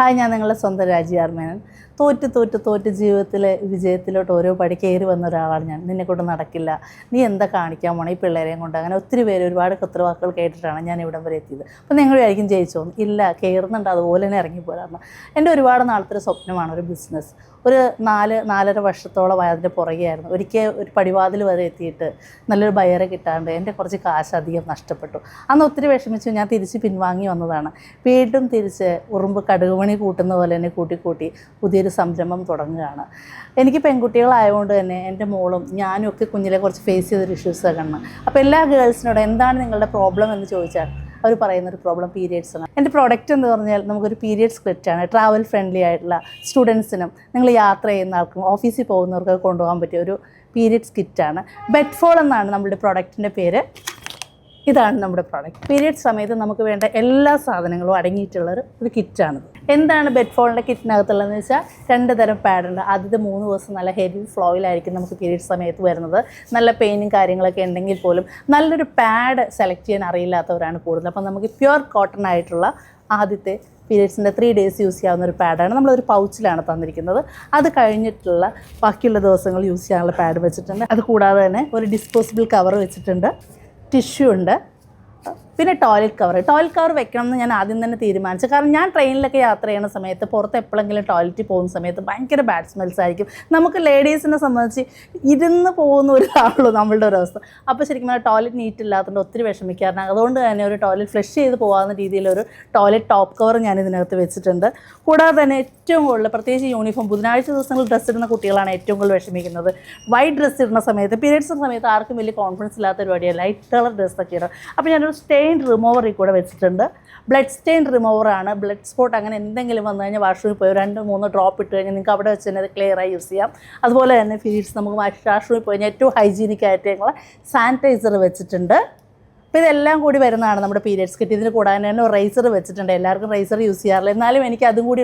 Hi ഞാൻ നിങ്ങളുടെ സ്വന്തം രാജി ആർമേനൻ. തോറ്റ് തോറ്റ് തോറ്റ് ജീവിതത്തിലെ വിജയത്തിലോട്ട് ഓരോ പടി കയറി വന്ന ഒരാളാണ് ഞാൻ. നിന്നെ കൊണ്ട് നടക്കില്ല. നീ എന്താ കാണിക്കാൻ പോണേ ഈ പിള്ളേരെയും കൊണ്ട്? അങ്ങനെ ഒത്തിരി പേര് ഒരുപാട് കത്തുവാക്കുകൾ കേട്ടിട്ടാണ് ഞാൻ ഇവിടം വരെ എത്തിയത്. അപ്പോൾ നിങ്ങളായിരിക്കും ജയിച്ചോന്ന് ഇല്ല കയറുന്നുണ്ട് അതുപോലെ തന്നെ ഇറങ്ങിപ്പോരാന്ന് എന്റെ ഒരുപാട് നാളത്തെ ഒരു സ്വപ്നമാണ് ഒരു ബിസിനസ് ഒരു നാല് നാലര വർഷത്തോളം അതിന്റെ പുറകെയായിരുന്നു. ഒരിക്കൽ ഒരു പടിവാതിൽ വരെ എത്തിയിട്ട് നല്ലൊരു ബയറെ കിട്ടാണ്ട് എന്റെ കുറച്ച് കാശ് അധികം നഷ്ടപ്പെട്ടു. അന്ന് ഒത്തിരി വിഷമിച്ചു. ഞാൻ തിരിച്ച് പിൻവാങ്ങി വന്നതാണ്. വീണ്ടും തിരിച്ച് ഉറുമ്പ് കടുകുമണി കൂട്ടുന്ന പോലെ തന്നെ കൂട്ടി കൂട്ടി പുതിയൊരു സംരംഭം തുടങ്ങുകയാണ്. എനിക്ക് പെൺകുട്ടികളായതുകൊണ്ട് തന്നെ എന്റെ മോളും ഞാനും ഒക്കെ കുഞ്ഞിലെ കുറച്ച് ഫേസ് ചെയ്തൊരു ഇഷ്യൂസൊക്കെ കാണണം അപ്പോൾ എല്ലാ ഗേൾസിനോടും എന്താണ് നിങ്ങളുടെ പ്രോബ്ലം എന്ന് ചോദിച്ചാൽ അവർ പറയുന്ന ഒരു പ്രോബ്ലം പീരിയഡ്സ് ആണ് എന്റെ പ്രോഡക്റ്റ് എന്ന് പറഞ്ഞാൽ നമുക്കൊരു പീരിയഡ്സ് ആണ്. ട്രാവൽ ഫ്രണ്ട്ലി ആയിട്ടുള്ള സ്റ്റുഡൻസിനും നിങ്ങൾ യാത്ര ചെയ്യുന്ന ആൾക്കും ഓഫീസിൽ പോകുന്നവർക്ക് കൊണ്ടുപോകാൻ പറ്റിയ ഒരു പീരിയഡ്സ് കിറ്റ് ആണ്. ബെഡ്ഫോൾ എന്നാണ് നമ്മുടെ പ്രോഡക്റ്റിന്റെ പേര്. ഇതാണ് നമ്മുടെ പ്രോഡക്റ്റ് പീരിയഡ് സമയത്ത് നമുക്ക് വേണ്ട എല്ലാ സാധനങ്ങളും അടങ്ങിയിട്ടുള്ള ഒരു ഒരു കിറ്റാണിത് എന്താണ് ബെഡ് ഫോളിന്റെ കിറ്റിനകത്തുള്ളതെന്ന് വെച്ചാൽ രണ്ട് തരം പാഡുണ്ട് ആദ്യത്തെ മൂന്ന് ദിവസം നല്ല ഹെവി ഫ്ലോയിലായിരിക്കും നമുക്ക് പീരീഡ് സമയത്ത് വരുന്നത്. നല്ല പെയിനും കാര്യങ്ങളൊക്കെ ഉണ്ടെങ്കിൽ പോലും നല്ലൊരു പാഡ് സെലക്ട് ചെയ്യാൻ അറിയില്ലാത്തവരാണ് കൂടുതൽ. അപ്പം നമുക്ക് പ്യുർ കോട്ടൺ ആയിട്ടുള്ള ആദ്യത്തെ പീരീഡ്സിന്റെ ത്രീ ഡേയ്സ് യൂസ് ചെയ്യാവുന്ന ഒരു പാഡാണ് നമ്മളൊരു പൗച്ചിലാണ് തന്നിരിക്കുന്നത്. അത് കഴിഞ്ഞിട്ടുള്ള ബാക്കിയുള്ള ദിവസങ്ങൾ യൂസ് ചെയ്യാനുള്ള പാഡ് വെച്ചിട്ടുണ്ട്. അത് കൂടാതെ തന്നെ ഒരു ഡിസ്പോസിബിൾ കവർ വെച്ചിട്ടുണ്ട്. ടിഷ്യൂ ഉണ്ട്. പിന്നെ ടോയ്ലറ്റ് കവർ ടോയ്ലറ്റ് കവർ വെക്കണം എന്ന് ഞാൻ ആദ്യം തന്നെ തീരുമാനിച്ചു. കാരണം ഞാൻ ട്രെയിനിലൊക്കെ യാത്ര ചെയ്യുന്ന സമയത്ത് പുറത്ത് എപ്പോഴെങ്കിലും ടോയ്ലറ്റിൽ പോകുന്ന സമയത്ത് ഭയങ്കര ബാഡ് സ്മെൽസ് ആയിരിക്കും. നമുക്ക് ലേഡീസിനെ സംബന്ധിച്ച് ഇരുന്ന് പോകുന്ന ഒരാളുള്ളൂ നമ്മളുടെ ഒരു അവസ്ഥ. അപ്പോൾ ശരിക്കും പറഞ്ഞാൽ ടോയ്ലറ്റ് നീറ്റ് ഇല്ലാത്തതുകൊണ്ട് ഒത്തിരി വിഷമിക്കാറുണ്ട് അതുകൊണ്ട് തന്നെ ഒരു ടോയ്ലറ്റ് ഫ്ലഷ് ചെയ്ത് പോകാവുന്ന രീതിയിലൊരു ടോയ്ലറ്റ് ടോപ്പ് കവർ ഞാൻ ഇതിനകത്ത് വെച്ചിട്ടുണ്ട്. കൂടാതെ തന്നെ ഏറ്റവും കൂടുതൽ പ്രത്യേകിച്ച് യൂണിഫോം ബുധനാഴ്ച ദിവസങ്ങളിൽ ഡ്രസ്സ് ഇടുന്ന കുട്ടികളാണ് ഏറ്റവും കൂടുതൽ വിഷമിക്കുന്നത്. വൈറ്റ് ഡ്രസ്സ് ഇടുന്ന സമയത്ത് പീരിയഡ്സ് സമയത്ത് ആർക്കും വലിയ കോൺഫിഡൻസ് ഇല്ലാത്ത പരിപാടിയാണ് ലൈറ്റ് കളർ ഡ്രസ്സൊക്കെ ഇടും അപ്പോൾ ഞാനൊരു സ്റ്റെയിൻ റിമൂവർ ഈ കൂടെ വെച്ചിട്ടുണ്ട്. ബ്ലഡ് സ്റ്റെയിൻ റിമൂവറാണ് ബ്ലഡ് സ്പോട്ട് അങ്ങനെ എന്തെങ്കിലും വന്നു കഴിഞ്ഞാൽ വാഷ്റൂമിൽ പോയി രണ്ട് മൂന്ന് ഡ്രോപ്പ് ഇട്ട് കഴിഞ്ഞാൽ നിങ്ങൾക്ക് അവിടെ വെച്ച് തന്നെ അത് ക്ലിയറായി യൂസ് ചെയ്യാം. അതുപോലെ തന്നെ ഫീഡ്സ് നമുക്ക് വാഷ്റൂമിൽ പോയി കഴിഞ്ഞാൽ ഏറ്റവും ഹൈജീനിക് ആയിട്ട് ഞങ്ങൾ സാനിറ്റൈസർ വെച്ചിട്ടുണ്ട്. അപ്പോൾ ഇതെല്ലാം കൂടി വരുന്നതാണ് നമ്മുടെ പീരിയഡ്സ് കിട്ടി ഇതിന് കൂടാതെ തന്നെ റൈസർ വെച്ചിട്ടുണ്ട്. എല്ലാവർക്കും റൈസർ യൂസ് ചെയ്യാറില്ല. എന്നാലും എനിക്ക് അതും കൂടി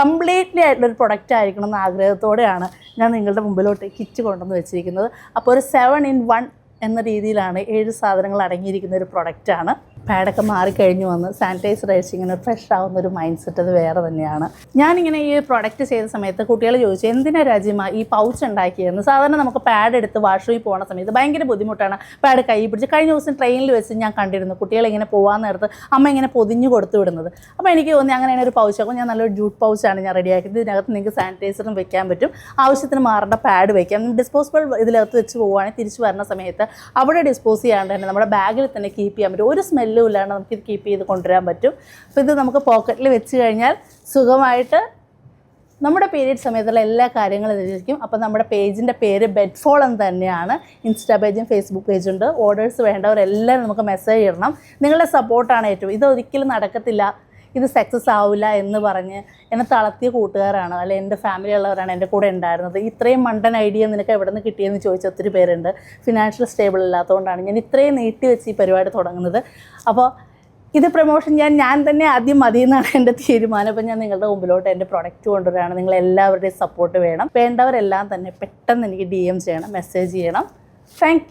കംപ്ലീറ്റ്ലി ആയിട്ടുള്ളൊരു പ്രൊഡക്റ്റ് ആയിരിക്കണം എന്ന ആഗ്രഹത്തോടെയാണ് ഞാൻ നിങ്ങളുടെ മുമ്പിലോട്ട് കിറ്റ് കൊണ്ടുവന്ന് വെച്ചിരിക്കുന്നത്. അപ്പോൾ ഒരു സെവൻ ഇൻ വൺ എന്ന രീതിയിലാണ് ഏഴ് സാധനങ്ങൾ അടങ്ങിയിരിക്കുന്ന ഒരു പ്രൊഡക്റ്റാണ് പാഡൊക്കെ മാറിക്കഴിഞ്ഞു വന്ന് സാനിറ്റൈസർ അടിച്ച് ഇങ്ങനെ ഫ്രഷ് ആവുന്ന ഒരു മൈൻഡ് സെറ്റ് അത് വേറെ തന്നെയാണ്. ഞാനിങ്ങനെ ഈ പ്രൊഡക്റ്റ് ചെയ്ത സമയത്ത് കുട്ടികൾ ചോദിച്ചു എന്തിനാ രാജ്യമാ ഈ പൗച്ച് ഉണ്ടാക്കിയെന്ന് സാധാരണ നമുക്ക് പാഡ് എടുത്ത് വാഷ്റൂമിൽ പോകുന്ന സമയത്ത് ഭയങ്കര ബുദ്ധിമുട്ടാണ് പാഡ് കൈ പിടിച്ച്. കഴിഞ്ഞ ദിവസം ട്രെയിനിൽ വെച്ച് ഞാൻ കണ്ടിരുന്നു കുട്ടികളിങ്ങനെ പോകാൻ നേരത്ത് അമ്മ ഇങ്ങനെ പൊതിഞ്ഞു കൊടുത്തു വിടുന്നത്. അപ്പോൾ എനിക്ക് തോന്നി അങ്ങനെയാണ് ഒരു പൗച്ച് അപ്പോൾ ഞാൻ നല്ലൊരു ജൂട്ട് പൗച്ചാണ് ഞാൻ റെഡിയാക്കിയത് ഇതിനകത്ത് നിങ്ങൾക്ക് സാനിറ്റൈസറും വെക്കാൻ പറ്റും. ആവശ്യത്തിന് മാറേണ്ട പാഡ് വെക്കാം. ഡിസ്പോസിബിൾ ഇതിനകത്ത് വെച്ച് പോവുകയാണെങ്കിൽ തിരിച്ചു വരുന്ന സമയത്ത് അവിടെ ഡിസ്പോസ് ചെയ്യാണ്ട് തന്നെ നമ്മുടെ ബാഗിൽ തന്നെ കീപ്പ് ചെയ്യാൻ പറ്റും. ഒരു സ്മെല്ലും ഇല്ലാണ്ട് നമുക്ക് ഇത് കീപ്പ് ചെയ്ത് കൊണ്ടുവരാൻ പറ്റും. അപ്പോൾ ഇത് നമുക്ക് പോക്കറ്റിൽ വെച്ച് കഴിഞ്ഞാൽ സുഖമായിട്ട് നമ്മുടെ പീരീഡ് സമയത്തുള്ള എല്ലാ കാര്യങ്ങളും ഇതിലിരിക്കും അപ്പോൾ നമ്മുടെ പേജിന്റെ പേര് ബെഡ് ഫോൾ എന്ന് തന്നെയാണ്. ഇൻസ്റ്റാ പേജും ഫേസ്ബുക്ക് പേജും ഉണ്ട്. ഓർഡേഴ്സ് വേണ്ടവരെല്ലാം നമുക്ക് മെസ്സേജ് ഇടണം. നിങ്ങളുടെ സപ്പോർട്ടാണ് ഏറ്റവും. ഇതൊരിക്കലും നടക്കത്തില്ല. ഇത് സക്സസ് ആവില്ല എന്ന് പറഞ്ഞ് എന്നെ തളർത്തിയ കൂട്ടുകാരാണ്. അല്ലെ എന്റെ ഫാമിലി ഉള്ളവരാണ് എന്റെ കൂടെ ഉണ്ടായിരുന്നത്. ഇത്രയും മണ്ടൻ ഐഡിയ നിനക്ക് എവിടെ നിന്ന് കിട്ടിയെന്ന് ചോദിച്ച ഒത്തിരി പേരുണ്ട്. ഫിനാൻഷ്യൽ സ്റ്റേബിൾ ഇല്ലാത്തതുകൊണ്ടാണ് ഞാൻ ഇത്രയും നീട്ടി വെച്ച് ഈ പരിപാടി തുടങ്ങുന്നത്. അപ്പോൾ ഇത് പ്രൊമോഷൻ ഞാൻ ഞാൻ തന്നെ ആദ്യം മതി എന്നാണ് എന്റെ തീരുമാനം. അപ്പം ഞാൻ നിങ്ങളുടെ മുമ്പിലോട്ട് എന്റെ പ്രൊഡക്റ്റ് കൊണ്ടുവരികയാണ്. നിങ്ങൾ എല്ലാവരുടെയും സപ്പോർട്ട് വേണം. വേണ്ടവരെല്ലാം തന്നെ പെട്ടെന്ന് എനിക്ക് ഡി എം ചെയ്യണം മെസ്സേജ് ചെയ്യണം. താങ്ക്